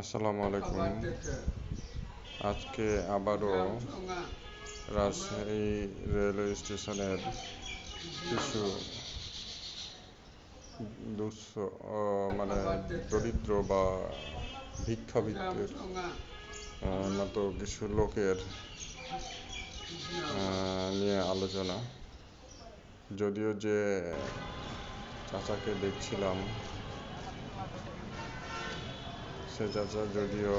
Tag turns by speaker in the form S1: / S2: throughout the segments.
S1: আসসালামু আলাইকুম। আজকে আবারও রাজশাহী রেলওয়ে স্টেশনের কিছু দুঃস মানে দরিদ্র বা ভিক্ষাবৃত্তের মতো কিছু লোকের নিয়ে আলোচনা। যদিও যে চাচাকে দেখছিলাম সে চাচা যদিও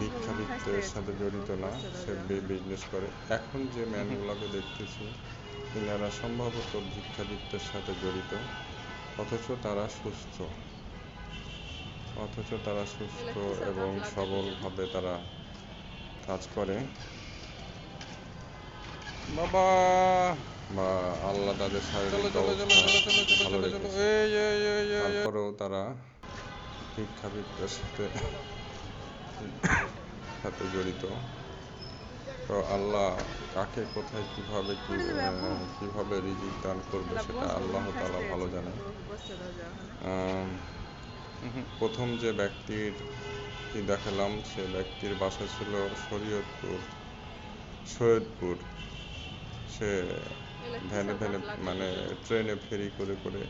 S1: ভিক্ষাবৃত্তের সাথে জড়িত না সে বিজনেস করে। এখন যে ম্যানগুলোকে দেখতেছি এনারা সম্ভবত ভিক্ষাবৃত্তের সাথে জড়িত অথচ তারা সুস্থ। অথচ তারা সুস্থ এবং সবলভাবে তারা কাজ করে। বাবা! বা আল্লাহ তাদের শারীরিক ভালো রেখেছে। তারপরেও তারা ভিক্ষাবৃত্তের সাথে সাথে জড়িত। তো আল্লাহ কাকে কোথায় কীভাবে কি কীভাবে রিজিক দান করবে সেটা আল্লাহ তাআলা
S2: খাইতে
S1: ভালো জানে। প্রথম যে ব্যক্তির কি দেখালাম সে ব্যক্তির বাসা ছিল শরীয়তপুর সৈয়দপুর। সে ভ্যানে ভ্যানে মানে ট্রেনে ফেরি করে করে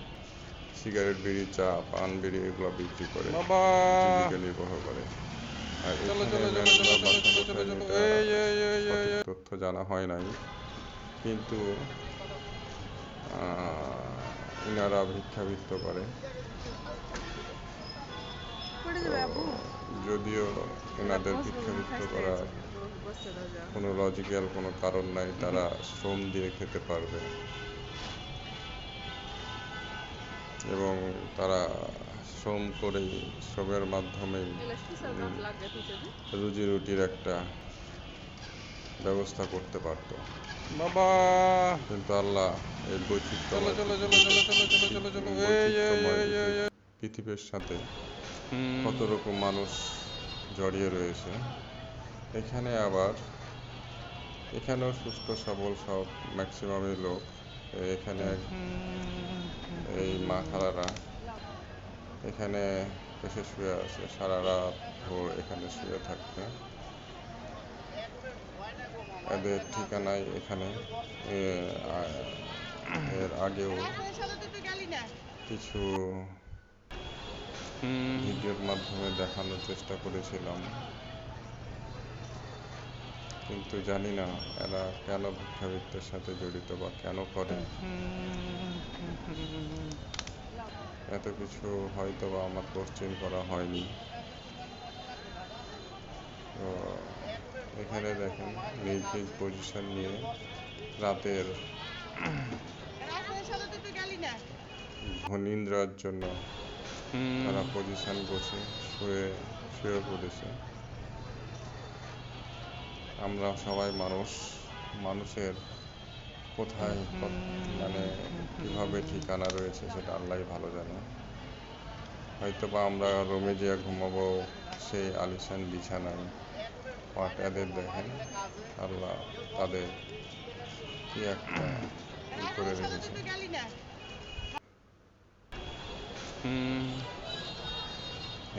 S1: সিগারেট বিড়ি চা পান বিড়ি এগুলো বিক্রি করে জীবিকা নির্বাহ করে। আর তথ্য জানা হয় নাই। কিন্তু আহ, ইনারা ভিক্ষাবৃত্ত করে। যদিও এনাদের ভিক্ষাবৃত্ত
S2: খাইতে
S1: কোনো লজিক্যাল কোনো কারণ নাই তারা শ্রম দিয়ে খেতে পারবে। এবং তারা শ্রম করেই শ্রমের
S2: যদি?
S1: রুজি রুটির একটা ব্যবস্থা করতে পারত। বাবা! কিন্তু আল্লাহ এই বৈচিত্র্যময় পৃথিবীর সাথে কত রকম মানুষ জড়িয়ে রয়েছে। এখানে আবার এখানেও সুস্থ সবল সব ম্যাক্সিমামই লোক। এখানে এই মা খালারা। এখানে এসে শুয়ে আছে সারা রাত ভোর এখানে শুয়ে থাকবে এদের ঠিকানায় এখানে। এর আগেও কিছু ভিডিওর মাধ্যমে দেখানোর চেষ্টা করেছিলাম। কিন্তু জানি না এরা কেন ভিক্ষাবৃত্তের সাথে জড়িত বা কেন করে। এত কিছু হয়তো বা আমার কোশ্চেন করা হয়নি। তো এখানে দেখেন নিজ নিজ পজিশন নিয়ে রাতের ঘনিন্দ্রার জন্য তারা পজিশন বসে শুয়ে শুয়ে পড়েছে। আমরা সবাই মানুষ মানুষের কোথায় মানে কীভাবে ঠিকানা রয়েছে সেটা আল্লাহ ভালো জানে। হয়তো বা আমরা রুমে যেয়ে ঘুমাবো সেই আলিশান বিছানায় বাট এদের দেখেন আল্লাহ তাদের কি একটা করে রেখেছে।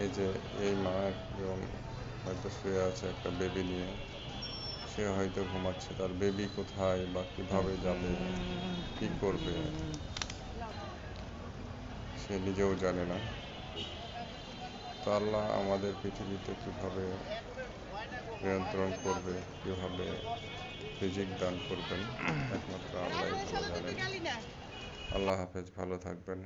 S1: এই যে এই মা একজন হয়তো শুয়ে আছে একটা বেবি নিয়ে। সে হয়তো ঘুমাচ্ছে, তার বেবি কোথায় বা কীভাবে যাবে, কি করবে? সে নিজেও জানে না। তো আল্লাহ আমাদের পৃথিবীতে কীভাবে নিয়ন্ত্রণ করবে, কীভাবে রিজিক দান করবেন, একমাত্র আল্লাহ ভালো জানেন। আল্লাহ হাফেজ, ভালো থাকবেন।